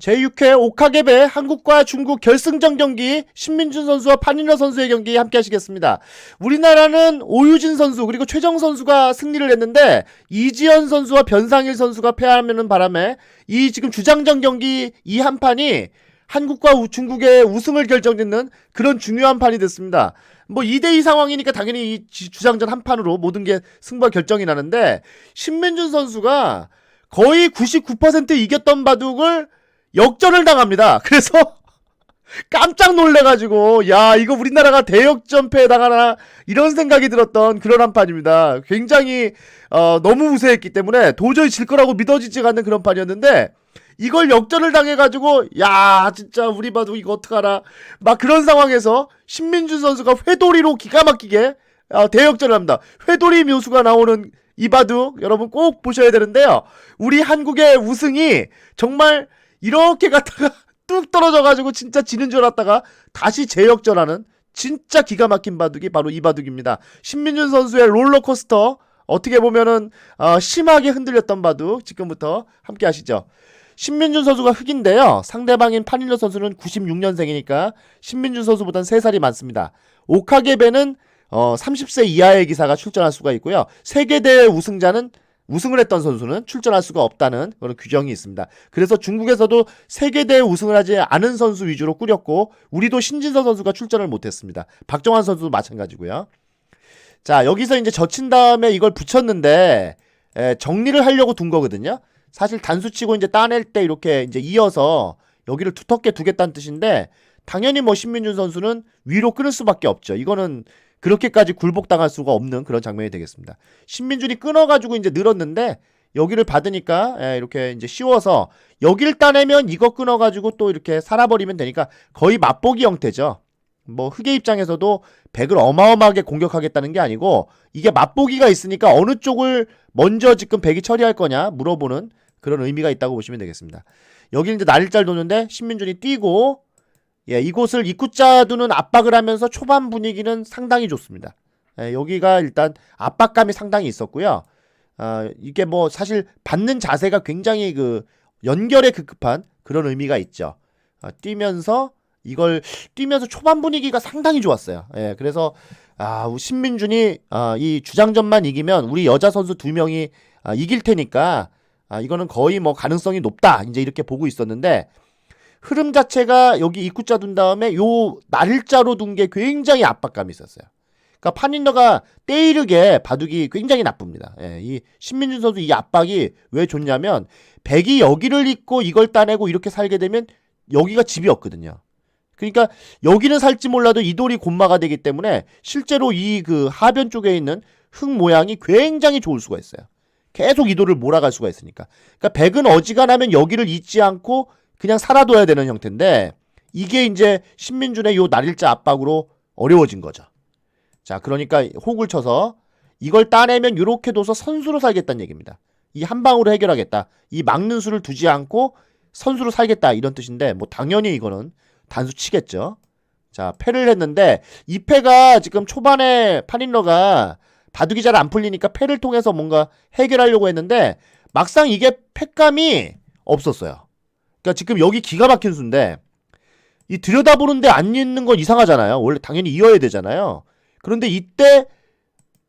제6회 오카게베 한국과 중국 결승전 경기 신민준 선수와 판인러 선수의 경기 함께 하시겠습니다. 우리나라는 오유진 선수 그리고 최정 선수가 승리를 했는데 이지연 선수와 변상일 선수가 패하는 바람에 이 지금 주장전 경기 이 한 판이 한국과 우- 중국의 우승을 결정짓는 그런 중요한 판이 됐습니다. 뭐 2대2 상황이니까 당연히 이 지- 주장전 한 판으로 모든 게 승부가 결정이 나는데 신민준 선수가 거의 99% 이겼던 바둑을 역전을 당합니다. 그래서 깜짝 놀래가지고 야 이거 우리나라가 대역전패 당하나 이런 생각이 들었던 그런 한 판입니다. 굉장히 어, 너무 우세했기 때문에 도저히 질 거라고 믿어지지가 않는 그런 판이었는데 이걸 역전을 당해가지고 야 진짜 우리 바둑 이거 어떡하나 막 그런 상황에서 신민준 선수가 회돌이로 기가 막히게 어, 대역전을 합니다. 회돌이 묘수가 나오는 이 바둑 여러분 꼭 보셔야 되는데요. 우리 한국의 우승이 정말 이렇게 갔다가 뚝 떨어져가지고 진짜 지는 줄 알았다가 다시 재역전하는 진짜 기가 막힌 바둑이 바로 이 바둑입니다. 신민준 선수의 롤러코스터 어떻게 보면은 어, 심하게 흔들렸던 바둑 지금부터 함께 하시죠. 신민준 선수가 흑인데요. 상대방인 판일러 선수는 96년생이니까 신민준 선수보단 3살이 많습니다. 오카게베는 어, 30세 이하의 기사가 출전할 수가 있고요. 세계대회 우승자는 우승을 했던 선수는 출전할 수가 없다는 그런 규정이 있습니다. 그래서 중국에서도 세계대회 우승을 하지 않은 선수 위주로 꾸렸고 우리도 신진서 선수가 출전을 못했습니다. 박정환 선수도 마찬가지고요. 자 여기서 이제 젖힌 다음에 이걸 붙였는데 에, 정리를 하려고 둔 거거든요. 사실 단수치고 이제 따낼 때 이렇게 이제 이어서 여기를 두텁게 두겠다는 뜻인데 당연히 뭐 신민준 선수는 위로 끊을 수밖에 없죠. 이거는 그렇게까지 굴복당할 수가 없는 그런 장면이 되겠습니다. 신민준이 끊어가지고 이제 늘었는데 여기를 받으니까 예, 이렇게 이제 쉬워서 여기를 따내면 이거 끊어가지고 또 이렇게 살아버리면 되니까 거의 맛보기 형태죠. 뭐 흑의 입장에서도 백을 어마어마하게 공격하겠다는 게 아니고 이게 맛보기가 있으니까 어느 쪽을 먼저 지금 백이 처리할 거냐 물어보는 그런 의미가 있다고 보시면 되겠습니다. 여기 이제 날짜를 도는데 신민준이 뛰고 예, 이곳을 입구자 두는 압박을 하면서 초반 분위기는 상당히 좋습니다. 예, 여기가 일단 압박감이 상당히 있었고요. 아, 이게 뭐 사실 받는 자세가 굉장히 그 연결에 급급한 그런 의미가 있죠. 아, 뛰면서 이걸 뛰면서 초반 분위기가 상당히 좋았어요. 예, 그래서 아, 신민준이 아, 이 주장전만 이기면 우리 여자 선수 두 명이 아, 이길 테니까 아, 이거는 거의 뭐 가능성이 높다. 이제 이렇게 보고 있었는데 흐름 자체가 여기 입구자 둔 다음에 요 날짜로 둔 게 굉장히 압박감이 있었어요. 그러니까 판인러가 때이르게 바둑이 굉장히 나쁩니다. 예, 이 신민준 선수 이 압박이 왜 좋냐면 백이 여기를 잇고 이걸 따내고 이렇게 살게 되면 여기가 집이 없거든요. 그러니까 여기는 살지 몰라도 이 돌이 곤마가 되기 때문에 실제로 이 그 하변 쪽에 있는 흙 모양이 굉장히 좋을 수가 있어요. 계속 이 돌을 몰아갈 수가 있으니까. 그러니까 백은 어지간하면 여기를 잊지 않고 그냥 살아둬야 되는 형태인데 이게 이제 신민준의 요 날일자 압박으로 어려워진 거죠. 자, 그러니까 혹을 쳐서 이걸 따내면 이렇게 둬서 선수로 살겠다는 얘기입니다. 이 한 방으로 해결하겠다. 이 막는 수를 두지 않고 선수로 살겠다 이런 뜻인데 뭐 당연히 이거는 단수 치겠죠. 자, 패를 했는데 이 패가 지금 초반에 판인러가 바둑이 잘 안 풀리니까 패를 통해서 뭔가 해결하려고 했는데 막상 이게 패감이 없었어요. 그러니까 지금 여기 기가 막힌 수인데 이 들여다보는데 안 있는 건 이상하잖아요. 원래 당연히 이어야 되잖아요. 그런데 이때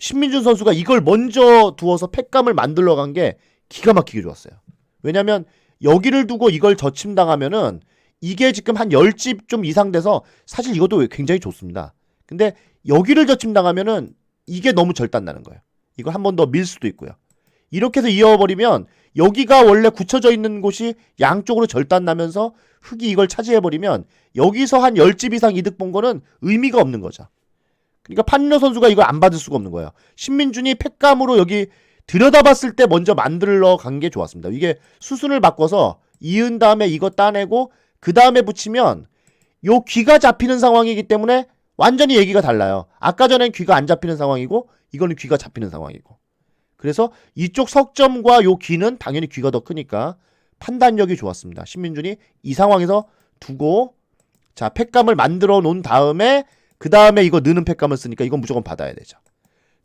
신민준 선수가 이걸 먼저 두어서 패감을 만들러 간 게 기가 막히게 좋았어요. 왜냐면 여기를 두고 이걸 저침당하면은 이게 지금 한 10집 좀 이상 돼서 사실 이것도 굉장히 좋습니다. 근데 여기를 저침당하면은 이게 너무 절단나는 거예요. 이걸 한 번 더 밀 수도 있고요. 이렇게 해서 이어버리면 여기가 원래 굳혀져 있는 곳이 양쪽으로 절단 나면서 흙이 이걸 차지해 버리면 여기서 한 10집 이상 이득 본 거는 의미가 없는 거죠. 그러니까 판ino 선수가 이걸 안 받을 수가 없는 거예요. 신민준이 팩감으로 여기 들여다봤을 때 먼저 만들러 간 게 좋았습니다. 이게 수순을 바꿔서 이은 다음에 이거 따내고 그 다음에 붙이면 요 귀가 잡히는 상황이기 때문에 완전히 얘기가 달라요. 아까 전엔 귀가 안 잡히는 상황이고 이거는 귀가 잡히는 상황이고. 그래서 이쪽 석점과 요 귀는 당연히 귀가 더 크니까 판단력이 좋았습니다. 신민준이 이 상황에서 두고 자 팩감을 만들어 놓은 다음에 그 다음에 이거 느는 팩감을 쓰니까 이건 무조건 받아야 되죠.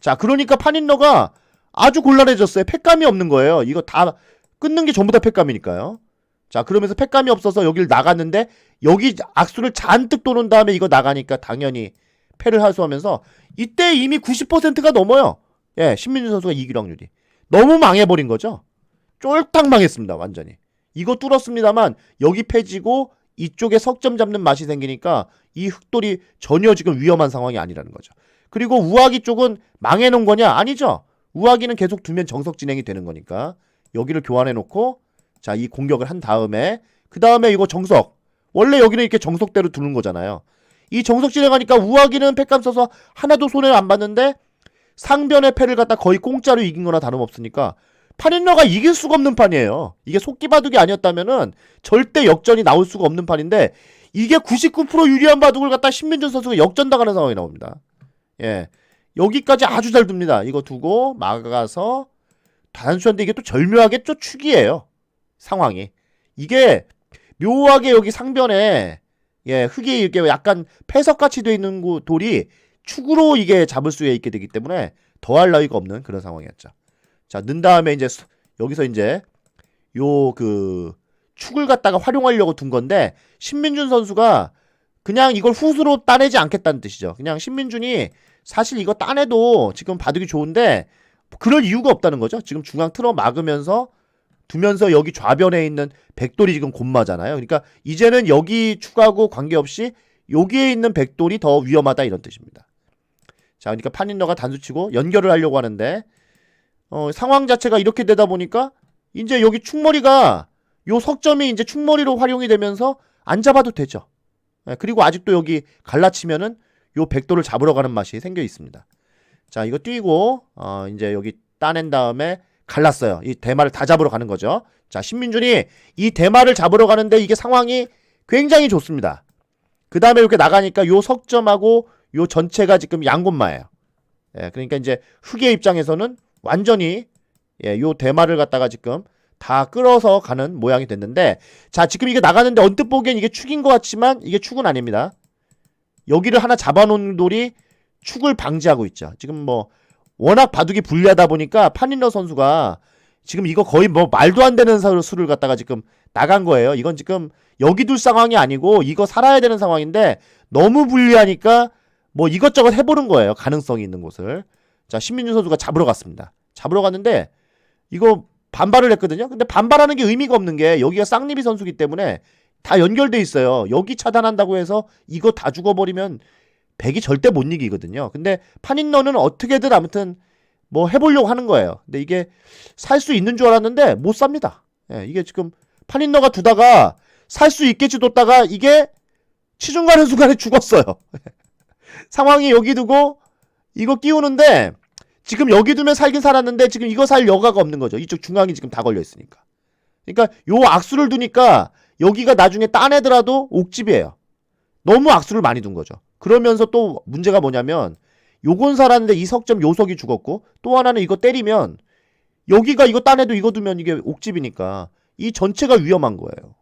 자 그러니까 판인러가 아주 곤란해졌어요. 팩감이 없는 거예요. 이거 다 끊는 게 전부 다 팩감이니까요. 자, 그러면서 팩감이 없어서 여기를 나갔는데 여기 악수를 잔뜩 도는 다음에 이거 나가니까 당연히 패를 하수하면서 이때 이미 90%가 넘어요. 예, 신민준 선수가 이길 확률이. 너무 망해버린 거죠. 쫄딱 망했습니다, 완전히. 이거 뚫었습니다만 여기 패지고 이쪽에 석점 잡는 맛이 생기니까 이 흑돌이 전혀 지금 위험한 상황이 아니라는 거죠. 그리고 우아기 쪽은 망해놓은 거냐? 아니죠. 우아기는 계속 두면 정석 진행이 되는 거니까 여기를 교환해 놓고 자 이 공격을 한 다음에 그 다음에 이거 정석 원래 여기는 이렇게 정석대로 두는 거잖아요. 이 정석 진행하니까 우아기는 팩감 써서 하나도 손해를 안 봤는데 상변의 패를 갖다 거의 공짜로 이긴 거나 다름없으니까 파린러가 이길 수가 없는 판이에요. 이게 속기바둑이 아니었다면은 절대 역전이 나올 수가 없는 판인데 이게 99% 유리한 바둑을 갖다 신민준 선수가 역전당하는 상황이 나옵니다. 예. 여기까지 아주 잘 둡니다. 이거 두고 막아서 단수한데 이게 또 절묘하게 또 축이에요. 상황이. 이게 묘하게 여기 상변에 예, 흙이 이렇게 약간 패석같이 돼 있는 고- 돌이 축으로 이게 잡을 수 있게 되기 때문에 더할 나위가 없는 그런 상황이었죠. 자, 넣은 다음에 이제 수- 여기서 이제 요 그 축을 갖다가 활용하려고 둔 건데 신민준 선수가 그냥 이걸 후수로 따내지 않겠다는 뜻이죠. 그냥 신민준이 사실 이거 따내도 지금 바둑이 좋은데 그럴 이유가 없다는 거죠. 지금 중앙 틀어 막으면서 두면서 여기 좌변에 있는 백돌이 지금 곤마잖아요. 그러니까 이제는 여기 축하고 관계없이 여기에 있는 백돌이 더 위험하다 이런 뜻입니다. 자, 그러니까 판인러가 단수치고 연결을 하려고 하는데 어, 상황 자체가 이렇게 되다 보니까 이제 여기 축머리가 요 석점이 이제 축머리로 활용이 되면서 안 잡아도 되죠. 예, 그리고 아직도 여기 갈라치면은 요 백도를 잡으러 가는 맛이 생겨 있습니다. 자, 이거 뛰고 어, 이제 여기 따낸 다음에 갈랐어요. 이 대마를 다 잡으러 가는 거죠. 자, 신민준이 이 대마를 잡으러 가는데 이게 상황이 굉장히 좋습니다. 그 다음에 이렇게 나가니까 요 석점하고 요 전체가 지금 양곤마예요. 예, 그러니까 이제 흑의 입장에서는 완전히 예, 요 대마를 갖다가 지금 다 끌어서 가는 모양이 됐는데 자 지금 이게 나가는데 언뜻 보기엔 이게 축인 것 같지만 이게 축은 아닙니다. 여기를 하나 잡아놓은 돌이 축을 방지하고 있죠. 지금 뭐 워낙 바둑이 불리하다 보니까 판인러 선수가 지금 이거 거의 뭐 말도 안 되는 사- 수를 갖다가 지금 나간 거예요. 이건 지금 여기 둘 상황이 아니고 이거 살아야 되는 상황인데 너무 불리하니까 뭐 이것저것 해보는 거예요. 가능성이 있는 곳을. 자 신민준 선수가 잡으러 갔습니다. 잡으러 갔는데 이거 반발을 했거든요. 근데 반발하는 게 의미가 없는 게 여기가 쌍리비 선수기 때문에 다 연결돼 있어요. 여기 차단한다고 해서 이거 다 죽어버리면 백이 절대 못 이기거든요. 근데 판인너는 어떻게든 아무튼 뭐 해보려고 하는 거예요. 근데 이게 살 수 있는 줄 알았는데 못 삽니다. 예, 이게 지금 판인너가 두다가 살 수 있겠지 뒀다가 이게 치중 가는 순간에 죽었어요. 상황이 여기 두고 이거 끼우는데 지금 여기 두면 살긴 살았는데 지금 이거 살 여가가 없는 거죠. 이쪽 중앙이 지금 다 걸려 있으니까. 그러니까 요 악수를 두니까 여기가 나중에 따내더라도 옥집이에요. 너무 악수를 많이 둔 거죠. 그러면서 또 문제가 뭐냐면 요건 살았는데 이 석점 요석이 죽었고 또 하나는 이거 때리면 여기가 이거 따내도 이거 두면 이게 옥집이니까 이 전체가 위험한 거예요.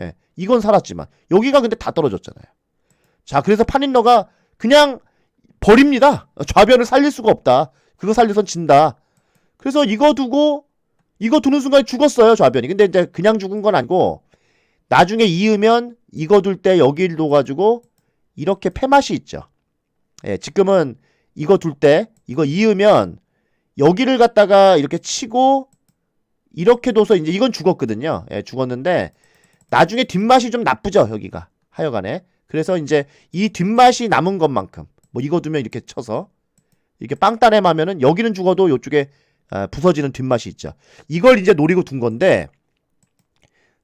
예, 이건 살았지만 여기가 근데 다 떨어졌잖아요. 자, 그래서 판인러가 그냥 버립니다. 좌변을 살릴 수가 없다. 그거 살려선 진다. 그래서 이거 두고 이거 두는 순간에 죽었어요 좌변이. 근데 이제 그냥 죽은 건 아니고 나중에 이으면 이거 둘 때 여기를 둬가지고 이렇게 패맛이 있죠. 예, 지금은 이거 둘 때 이거 이으면 여기를 갖다가 이렇게 치고 이렇게 둬서 이제 이건 죽었거든요. 예, 죽었는데 나중에 뒷맛이 좀 나쁘죠 여기가 하여간에. 그래서 이제 이 뒷맛이 남은 것만큼 뭐 이거 두면 이렇게 쳐서 이렇게 빵따내 마면은 여기는 죽어도 이쪽에 아, 부서지는 뒷맛이 있죠. 이걸 이제 노리고 둔 건데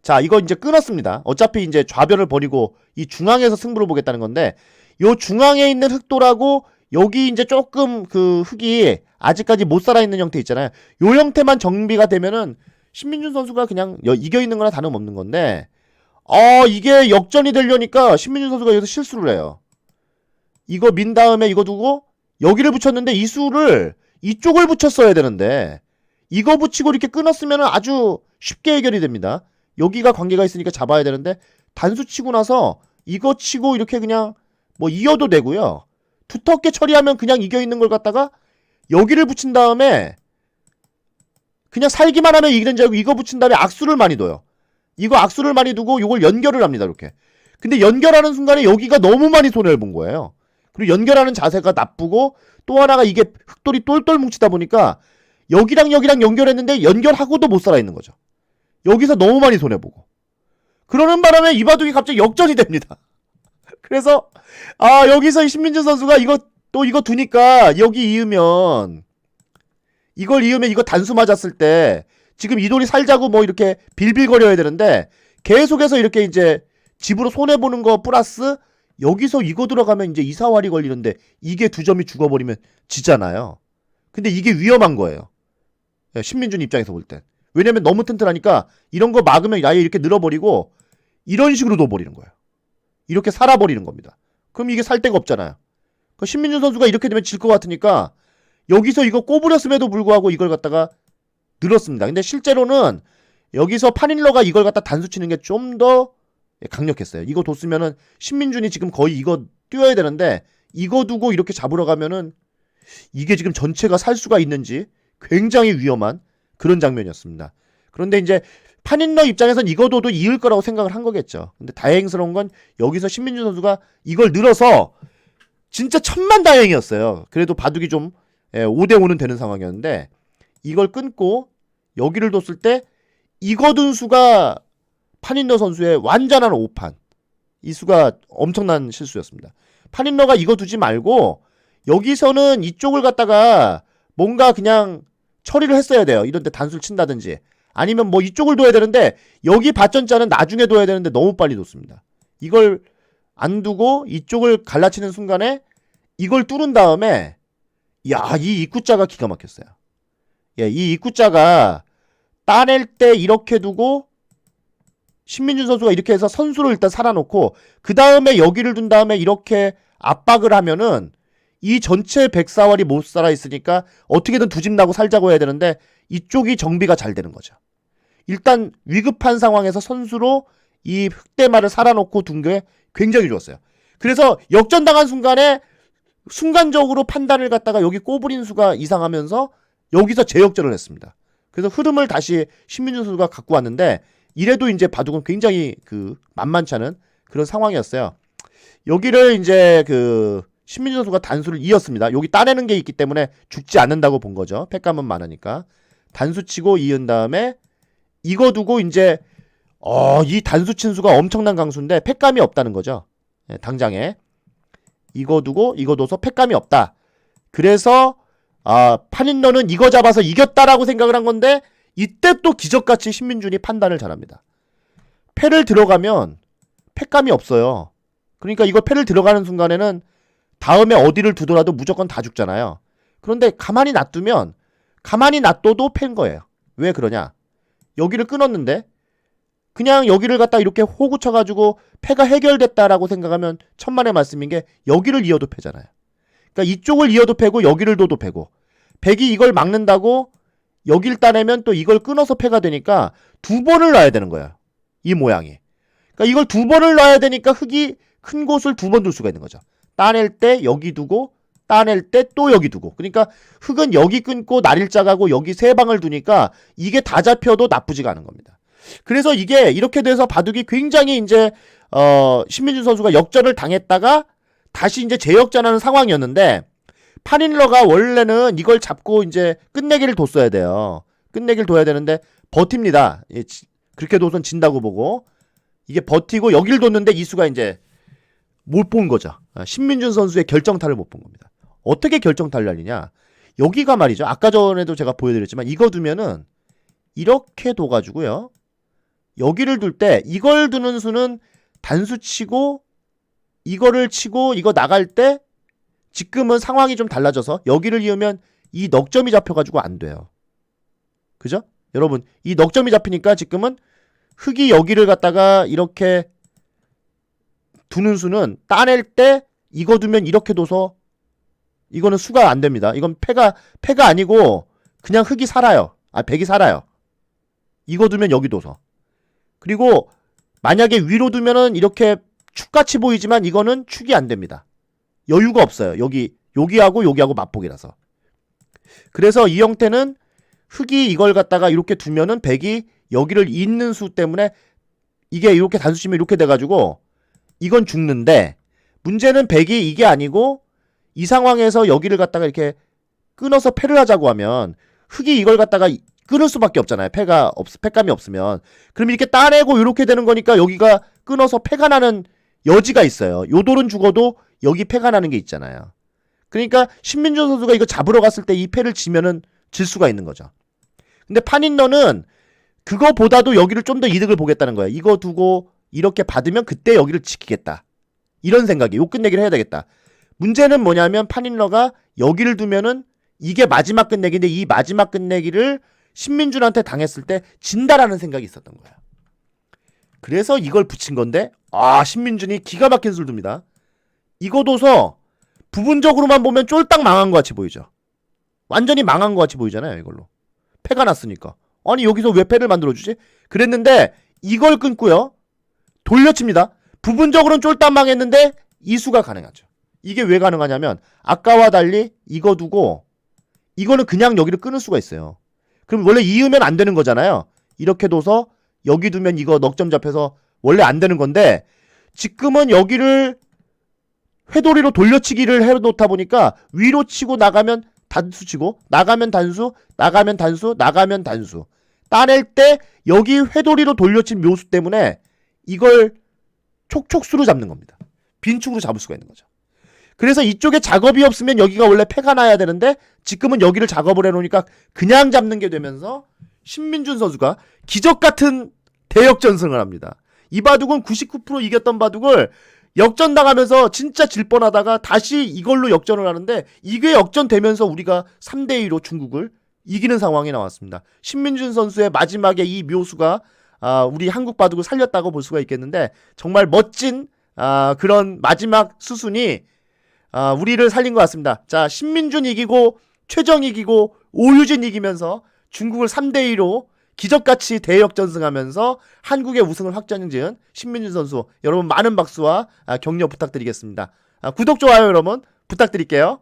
자 이거 이제 끊었습니다. 어차피 이제 좌변을 버리고 이 중앙에서 승부를 보겠다는 건데 요 중앙에 있는 흑돌하고 여기 이제 조금 그 흑이 아직까지 못 살아 있는 형태 있잖아요. 요 형태만 정비가 되면은 신민준 선수가 그냥 여- 이겨 있는 거나 다름없는 건데 어 이게 역전이 되려니까 신민준 선수가 여기서 실수를 해요. 이거 민 다음에 이거 두고 여기를 붙였는데 이 수를 이쪽을 붙였어야 되는데 이거 붙이고 이렇게 끊었으면 아주 쉽게 해결이 됩니다. 여기가 관계가 있으니까 잡아야 되는데 단수 치고 나서 이거 치고 이렇게 그냥 뭐 이어도 되고요. 두텁게 처리하면 그냥 이겨 있는 걸 갖다가 여기를 붙인 다음에 그냥 살기만 하면 이기는 줄 알고 이거 붙인 다음에 악수를 많이 둬요. 이거 악수를 많이 두고 이걸 연결을 합니다. 이렇게. 근데 연결하는 순간에 여기가 너무 많이 손해를 본 거예요. 그리고 연결하는 자세가 나쁘고 또 하나가 이게 흑돌이 똘똘 뭉치다 보니까 여기랑 여기랑 연결했는데 연결하고도 못 살아 있는 거죠. 여기서 너무 많이 손해 보고. 그러는 바람에 이바둑이 갑자기 역전이 됩니다. 그래서 아 여기서 이 신민준 선수가 이거 또 이거 두니까 여기 이으면 이걸 이으면 이거 단수 맞았을 때 지금 이 돌이 살자고 뭐 이렇게 빌빌거려야 되는데 계속해서 이렇게 이제 집으로 손해 보는 거 플러스 여기서 이거 들어가면 이제 이사활이 걸리는데 이게 두 점이 죽어버리면 지잖아요. 근데 이게 위험한 거예요. 예, 신민준 입장에서 볼 땐. 왜냐면 너무 튼튼하니까 이런 거 막으면 아예 이렇게 늘어버리고 이런 식으로 둬버리는 거예요. 이렇게 살아버리는 겁니다. 그럼 이게 살 데가 없잖아요. 그 신민준 선수가 이렇게 되면 질 것 같으니까 여기서 이거 꼬부렸음에도 불구하고 이걸 갖다가 늘었습니다. 근데 실제로는 여기서 파닐러가 이걸 갖다 단수 치는 게 좀 더 강력했어요. 이거 뒀으면은 신민준이 지금 거의 이거 뛰어야 되는데 이거 두고 이렇게 잡으러 가면은 이게 지금 전체가 살 수가 있는지 굉장히 위험한 그런 장면이었습니다. 그런데 이제 파닐러 입장에선 이거 둬도 이을 거라고 생각을 한 거겠죠. 근데 다행스러운 건 여기서 신민준 선수가 이걸 늘어서 진짜 천만 다행이었어요. 그래도 바둑이 좀 5대5는 되는 상황이었는데 이걸 끊고 여기를 뒀을 때 이거 둔 수가 파닌러 선수의 완전한 오판. 이 수가 엄청난 실수였습니다. 파닌러가 이거 두지 말고 여기서는 이쪽을 갖다가 뭔가 그냥 처리를 했어야 돼요. 이런 데 단수를 친다든지 아니면 뭐 이쪽을 둬야 되는데 여기 받전자는 나중에 둬야 되는데 너무 빨리 뒀습니다. 이걸 안 두고 이쪽을 갈라치는 순간에 이걸 뚫은 다음에 야, 이 입구자가 기가 막혔어요. 예, 이 입구자가 따낼 때 이렇게 두고 신민준 선수가 이렇게 해서 선수를 일단 살아놓고 그 다음에 여기를 둔 다음에 이렇게 압박을 하면은 이 전체 백사활이 못 살아 있으니까 어떻게든 두 집 나고 살자고 해야 되는데 이쪽이 정비가 잘 되는 거죠. 일단 위급한 상황에서 선수로 이 흑대마를 살아놓고 둔 게 굉장히 좋았어요. 그래서 역전당한 순간에 순간적으로 판단을 갖다가 여기 꼬부린 수가 이상하면서 여기서 재역전을 했습니다. 그래서 흐름을 다시 신민준 선수가 갖고 왔는데 이래도 이제 바둑은 굉장히 그 만만치 않은 그런 상황이었어요. 여기를 이제 그 신민준 선수가 단수를 이었습니다. 여기 따내는 게 있기 때문에 죽지 않는다고 본 거죠. 팩감은 많으니까. 단수 치고 이은 다음에 이거 두고 이제 어, 이 단수 친 수가 엄청난 강수인데 팩감이 없다는 거죠. 예, 당장에. 이거 두고 이거 둬서 팩감이 없다. 그래서 아, 파닌러는 이거 잡아서 이겼다라고 생각을 한 건데 이때 또 기적같이 신민준이 판단을 잘합니다. 패를 들어가면 팩감이 없어요. 그러니까 이거 패를 들어가는 순간에는 다음에 어디를 두더라도 무조건 다 죽잖아요. 그런데 가만히 놔두면 가만히 놔둬도 팬 거예요. 왜 그러냐? 여기를 끊었는데 그냥 여기를 갖다 이렇게 호구 쳐가지고 패가 해결됐다라고 생각하면 천만의 말씀인 게 여기를 이어도 패잖아요. 그러니까 이쪽을 이어도 패고 여기를 둬도 패고 백이 이걸 막는다고 여길 따내면 또 이걸 끊어서 패가 되니까 두 번을 놔야 되는 거야. 이 모양이. 그러니까 이걸 두 번을 놔야 되니까 흙이 큰 곳을 두 번 둘 수가 있는 거죠. 따낼 때 여기 두고 따낼 때 또 여기 두고. 그러니까 흙은 여기 끊고 날일자 가고 여기 세 방을 두니까 이게 다 잡혀도 나쁘지가 않은 겁니다. 그래서 이게 이렇게 돼서 바둑이 굉장히 이제 어 신민준 선수가 역전을 당했다가 다시 이제 재역전하는 상황이었는데 파닐러가 원래는 이걸 잡고 이제 끝내기를 뒀어야 돼요. 끝내기를 둬야 되는데 버팁니다. 예, 지- 그렇게 둬선 진다고 보고 이게 버티고 여기를 뒀는데 이수가 이제 못 본 거죠. 아, 신민준 선수의 결정타를 못 본 겁니다. 어떻게 결정타를 날리냐? 여기가 말이죠. 아까 전에도 제가 보여드렸지만 이거 두면은 이렇게 둬가지고요. 여기를 둘 때 이걸 두는 수는 단수 치고 이거를 치고 이거 나갈 때 지금은 상황이 좀 달라져서 여기를 이으면 이 넉점이 잡혀가지고 안 돼요. 그죠? 여러분 이 넉점이 잡히니까 지금은 흙이 여기를 갖다가 이렇게 두는 수는 따낼 때 이거 두면 이렇게 둬서 이거는 수가 안 됩니다. 이건 패가 패가 아니고 그냥 흙이 살아요. 아 백이 살아요. 이거 두면 여기 둬서 그리고 만약에 위로 두면은 이렇게 축같이 보이지만 이거는 축이 안 됩니다. 여유가 없어요. 여기 여기하고 여기하고 맞폭이라서. 그래서 이 형태는 흙이 이걸 갖다가 이렇게 두면은 백이 여기를 잇는 수 때문에 이게 이렇게 단수 치면 이렇게 돼가지고 이건 죽는데 문제는 백이 이게 아니고 이 상황에서 여기를 갖다가 이렇게 끊어서 패를 하자고 하면 흑이 이걸 갖다가 끊을 수밖에 없잖아요. 패가 없 패감이 없으면 그럼 이렇게 따내고 이렇게 되는 거니까 여기가 끊어서 패가 나는 여지가 있어요. 요 돌은 죽어도 여기 패가 나는 게 있잖아요. 그러니까 신민준 선수가 이거 잡으러 갔을 때 이 패를 지면은 질 수가 있는 거죠. 근데 판인너는 그거보다도 여기를 좀 더 이득을 보겠다는 거야. 이거 두고 이렇게 받으면 그때 여기를 지키겠다. 이런 생각이 요 끝내기를 해야 되겠다. 문제는 뭐냐면 판인러가 여기를 두면은 이게 마지막 끝내기인데 이 마지막 끝내기를 신민준한테 당했을 때 진다라는 생각이 있었던 거야. 그래서 이걸 붙인 건데 아 신민준이 기가 막힌 술 둡니다. 이거 둬서 부분적으로만 보면 쫄딱 망한 것 같이 보이죠. 완전히 망한 것 같이 보이잖아요 이걸로. 패가 났으니까. 아니 여기서 왜 패를 만들어주지? 그랬는데 이걸 끊고요. 돌려칩니다. 부분적으로는 쫄딱 망했는데 이수가 가능하죠. 이게 왜 가능하냐면 아까와 달리 이거 두고 이거는 그냥 여기를 끊을 수가 있어요. 그럼 원래 이으면 안 되는 거잖아요. 이렇게 둬서 여기 두면 이거 넉점 잡혀서 원래 안 되는 건데 지금은 여기를 회돌이로 돌려치기를 해놓다 보니까 위로 치고 나가면 단수 치고 나가면 단수 나가면 단수 나가면 단수 따낼 때 여기 회돌이로 돌려친 묘수 때문에 이걸 촉촉수로 잡는 겁니다. 빈축으로 잡을 수가 있는 거죠. 그래서 이쪽에 작업이 없으면 여기가 원래 패가 나야 되는데 지금은 여기를 작업을 해놓으니까 그냥 잡는 게 되면서 신민준 선수가 기적 같은 대역전승을 합니다. 이 바둑은 99% 이겼던 바둑을 역전당하면서 진짜 질 뻔하다가 다시 이걸로 역전을 하는데 이게 역전되면서 우리가 3대 2로 중국을 이기는 상황이 나왔습니다. 신민준 선수의 마지막에 이 묘수가 아, 우리 한국 바둑을 살렸다고 볼 수가 있겠는데 정말 멋진 아, 그런 마지막 수순이 아, 우리를 살린 것 같습니다. 자, 신민준 이기고 최정 이기고 오유진 이기면서 중국을 3대 2로 기적같이 대역전승하면서 한국의 우승을 확정지은 신민준 선수 여러분 많은 박수와 아, 격려 부탁드리겠습니다. 아, 구독 좋아요 여러분 부탁드릴게요.